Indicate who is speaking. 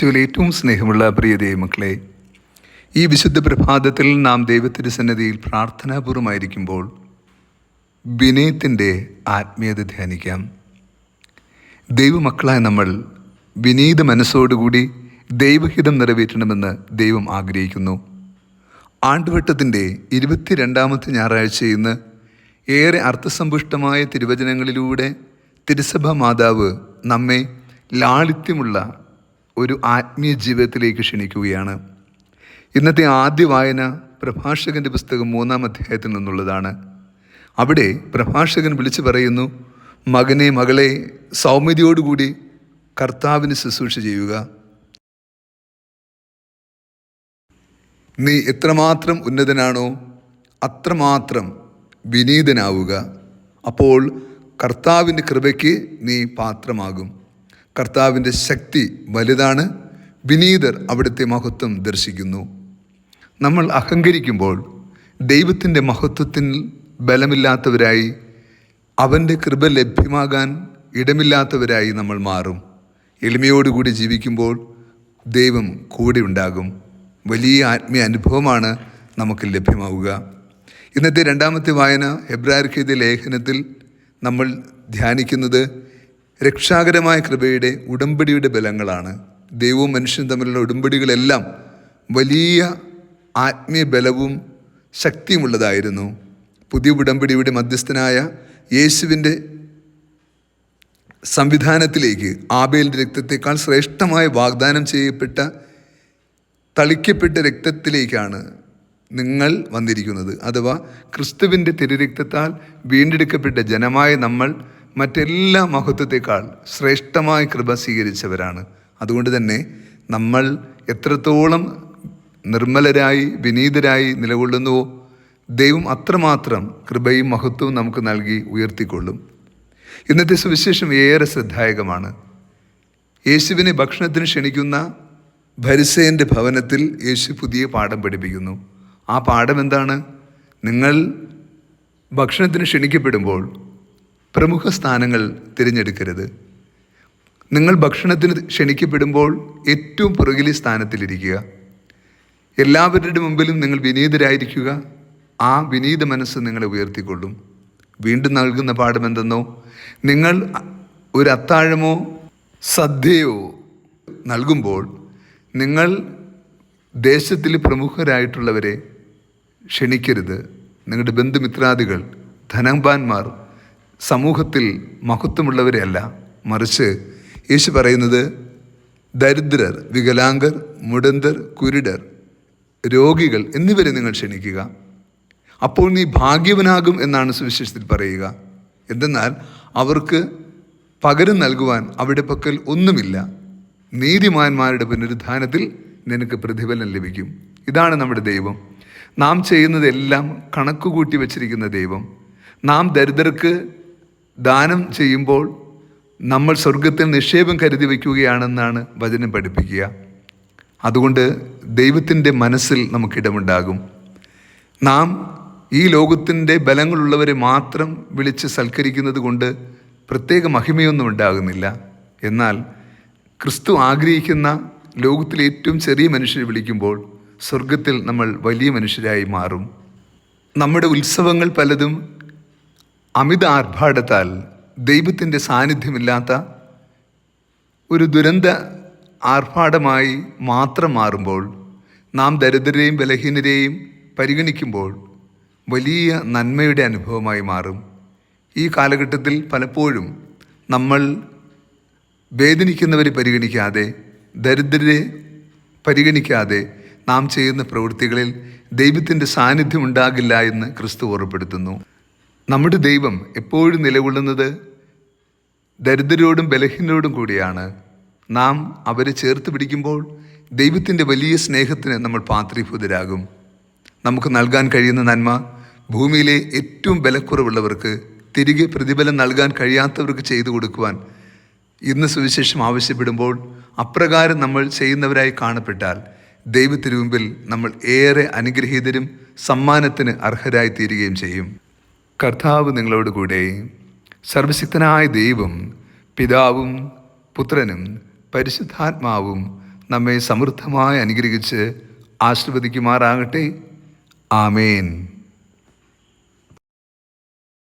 Speaker 1: ഈശോയിൽ ഏറ്റവും സ്നേഹമുള്ള പ്രിയ ദൈവമക്കളെ ഈ വിശുദ്ധ പ്രഭാതത്തിൽ നാം ദൈവത്തിന്റെ സന്നദ്ധിയിൽ പ്രാർത്ഥനാപൂർവമായിരിക്കുമ്പോൾ വിനയത്തിന്റെ ആത്മീയത ധ്യാനിക്കാം. ദൈവമക്കളായ നമ്മൾ വിനീത മനസ്സോടുകൂടി ദൈവഹിതം നിറവേറ്റണമെന്ന് ദൈവം ആഗ്രഹിക്കുന്നു. ആണ്ടുവട്ടത്തിന്റെ ഇരുപത്തിരണ്ടാമത്തെ ഞായറാഴ്ച ഇന്ന് ഏറെ അർത്ഥസമ്പുഷ്ടമായ തിരുവചനങ്ങളിലൂടെ തിരുസഭ മാതാവ് നമ്മെ ലാളിത്യമുള്ള ഒരു ആത്മീയ ജീവിതത്തിലേക്ക് ക്ഷണിക്കുകയാണ്. ഇന്നത്തെ ആദ്യ വായന പ്രഭാഷകന്റെ പുസ്തകം മൂന്നാം അധ്യായത്തിൽ നിന്നുള്ളതാണ്. അവിടെ പ്രഭാഷകൻ വിളിച്ചു പറയുന്നു മകനെ മകളെ സൗമ്യതയോടുകൂടി കർത്താവിന് ശുശ്രൂഷ ചെയ്യുക. നീ എത്രമാത്രം ഉന്നതനാണോ അത്രമാത്രം വിനീതനാവുക. അപ്പോൾ കർത്താവിന്റെ കൃപയ്ക്ക് നീ പാത്രമാകും. കർത്താവിന്റെ ശക്തി വലുതാണ്. വിനീതർ അവിടുത്തെ മഹത്വം ദർശിക്കുന്നു. നമ്മൾ അഹങ്കരിക്കുമ്പോൾ ദൈവത്തിന്റെ മഹത്വത്തിൽ ബലമില്ലാത്തവരായി അവന്റെ കൃപ ലഭ്യമാകാൻ ഇടമില്ലാത്തവരായി നമ്മൾ മാറും. എളിമയോടുകൂടി ജീവിക്കുമ്പോൾ ദൈവം കൂടെ ഉണ്ടാകും. വലിയ ആത്മീയ അനുഭവമാണ് നമുക്ക് ലഭ്യമാവുക. ഇന്നത്തെ രണ്ടാമത്തെ വായന ഹെബ്രാർക്കെഴുതിയ ലേഖനത്തിൽ നമ്മൾ ധ്യാനിക്കുന്നത് രക്ഷാകരമായ കൃപയുടെ ഉടമ്പടിയുടെ ബലങ്ങളാണ്. ദൈവവും മനുഷ്യനും തമ്മിലുള്ള ഉടമ്പടികളെല്ലാം വലിയ ആത്മീയ ബലവും ശക്തിയുമുള്ളതായിരുന്നു. പുതിയ ഉടമ്പടിയുടെ മധ്യസ്ഥനായ യേശുവിന്റെ സംവിധാനത്തിലേക്ക് ആബേലിന്റെ രക്തത്തെക്കാൾ ശ്രേഷ്ഠമായ വാഗ്ദാനം ചെയ്യപ്പെട്ട തളിക്കപ്പെട്ട രക്തത്തിലേക്കാണ് നിങ്ങൾ വന്നിരിക്കുന്നത്. അഥവാ ക്രിസ്തുവിന്റെ തിരുരക്തത്താൽ വീണ്ടെടുക്കപ്പെട്ട ജനമായ നമ്മൾ മറ്റെല്ലാ മഹത്വത്തെക്കാൾ ശ്രേഷ്ഠമായ കൃപ സ്വീകരിച്ചവരാണ്. അതുകൊണ്ട് തന്നെ നമ്മൾ എത്രത്തോളം നിർമ്മലരായി വിനീതരായി നിലകൊള്ളുന്നുവോ ദൈവം അത്രമാത്രം കൃപയും മഹത്വവും നമുക്ക് നൽകി ഉയർത്തിക്കൊള്ളും. ഇന്നത്തെ സുവിശേഷം ഏറെ ശ്രദ്ധായകമാണ്. യേശുവിനെ ഭക്ഷണത്തിന് ക്ഷണിക്കുന്ന ഭരിസേന്റെ ഭവനത്തിൽ യേശു പുതിയ പാഠം പഠിപ്പിക്കുന്നു. ആ പാഠം എന്താണ്? നിങ്ങൾ ഭക്ഷണത്തിന് ക്ഷണിക്കപ്പെടുമ്പോൾ പ്രമുഖ സ്ഥാനങ്ങൾ തിരഞ്ഞെടുക്കരുത്. നിങ്ങൾ ഭക്ഷണത്തിന് ക്ഷണിക്കപ്പെടുമ്പോൾ ഏറ്റവും പുറകിലെ സ്ഥാനത്തിലിരിക്കുക. എല്ലാവരുടെ മുമ്പിലും നിങ്ങൾ വിനീതരായിരിക്കുക. ആ വിനീത മനസ്സ് നിങ്ങളെ ഉയർത്തിക്കൊള്ളും. വീണ്ടും നൽകുന്ന പാഠം എന്തെന്നോ നിങ്ങൾ ഒരു അത്താഴമോ സദ്യയോ നൽകുമ്പോൾ നിങ്ങൾ ദേശത്തിൽ പ്രമുഖരായിട്ടുള്ളവരെ ക്ഷണിക്കരുത്. നിങ്ങളുടെ ബന്ധുമിത്രാദികൾ ധനവാന്മാർ സമൂഹത്തിൽ മഹത്വമുള്ളവരെ അല്ല മറിച്ച് യേശു പറയുന്നത് ദരിദ്രർ വികലാംഗർ മുടന്തർ കുരുടർ രോഗികൾ എന്നിവരെ നിങ്ങൾ ക്ഷണിക്കുക. അപ്പോൾ നീ ഭാഗ്യവനാകും എന്നാണ് സുവിശേഷത്തിൽ പറയുക. എന്തെന്നാൽ അവർക്ക് പകരം നൽകുവാൻ അവിടെ പക്കൽ ഒന്നുമില്ല. നീതിമാന്മാരുടെ പുനരുദ്ധാനത്തിൽ നിനക്ക് പ്രതിഫലം ലഭിക്കും. ഇതാണ് നമ്മുടെ ദൈവം. നാം ചെയ്യുന്നതെല്ലാം കണക്കുകൂട്ടി വച്ചിരിക്കുന്ന ദൈവം. നാം ദരിദ്രർക്ക് ദാനം ചെയ്യുമ്പോൾ നമ്മൾ സ്വർഗത്തിൽ നിക്ഷേപം കരുതി വയ്ക്കുകയാണെന്നാണ് വചനം പഠിപ്പിക്കുക. അതുകൊണ്ട് ദൈവത്തിന്റെ മനസ്സിൽ നമുക്കിടമുണ്ടാകും. നാം ഈ ലോകത്തിന്റെ ബലങ്ങളുള്ളവരെ മാത്രം വിളിച്ച് സൽക്കരിക്കുന്നത് കൊണ്ട് പ്രത്യേക മഹിമയൊന്നും ഉണ്ടാകുന്നില്ല. എന്നാൽ ക്രിസ്തു ആഗ്രഹിക്കുന്ന ലോകത്തിലെ ഏറ്റവും ചെറിയ മനുഷ്യരെ വിളിക്കുമ്പോൾ സ്വർഗത്തിൽ നമ്മൾ വലിയ മനുഷ്യരായി മാറും. നമ്മുടെ ഉത്സവങ്ങൾ പലതും അമിത ആർഭാടത്താൽ ദൈവത്തിന്റെ സാന്നിധ്യമില്ലാത്ത ഒരു ദുരന്ത ആർഭാടമായി മാത്രം മാറുമ്പോൾ നാം ദരിദ്രരെയും ബലഹീനരെയും പരിഗണിക്കുമ്പോൾ വലിയ നന്മയുടെ അനുഭവമായി മാറും. ഈ കാലഘട്ടത്തിൽ പലപ്പോഴും നമ്മൾ വേദനിക്കുന്നവരെ പരിഗണിക്കാതെ ദരിദ്രരെ പരിഗണിക്കാതെ നാം ചെയ്യുന്ന പ്രവൃത്തികളിൽ ദൈവത്തിന്റെ സാന്നിധ്യം ഉണ്ടാകില്ല എന്ന് ക്രിസ്തു ഓർമ്മപ്പെടുത്തുന്നു. നമ്മുടെ ദൈവം എപ്പോഴും നിലകൊള്ളുന്നത് ദരിദ്രരോടും ബലഹീനരോടും കൂടിയാണ്. നാം അവരെ ചേർത്ത് പിടിക്കുമ്പോൾ ദൈവത്തിന്റെ വലിയ സ്നേഹത്തിന് നമ്മൾ പാത്രീഭൂതരാകും. നമുക്ക് നൽകാൻ കഴിയുന്ന നന്മ ഭൂമിയിലെ ഏറ്റവും ബലക്കുറവുള്ളവർക്ക് തിരികെ പ്രതിഫലം നൽകാൻ കഴിയാത്തവർക്ക് ചെയ്തു കൊടുക്കുവാൻ ഇന്ന് സുവിശേഷം ആവശ്യപ്പെടുമ്പോൾ അപ്രകാരം നമ്മൾ ചെയ്യുന്നവരായി കാണപ്പെട്ടാൽ ദൈവത്തിനു മുമ്പിൽ നമ്മൾ ഏറെ അനുഗ്രഹീതരും സമ്മാനത്തിന് അർഹരായി തീരുകയും ചെയ്യും. കർത്താവ് നിങ്ങളോട് കൂടെ സർവശക്തനായ ദൈവം പിതാവും പുത്രനും പരിശുദ്ധാത്മാവും നമ്മെ സമൃദ്ധമായി അനുഗ്രഹിച്ച് ആശീർവദിക്കുമാറാകട്ടെ. ആമേൻ.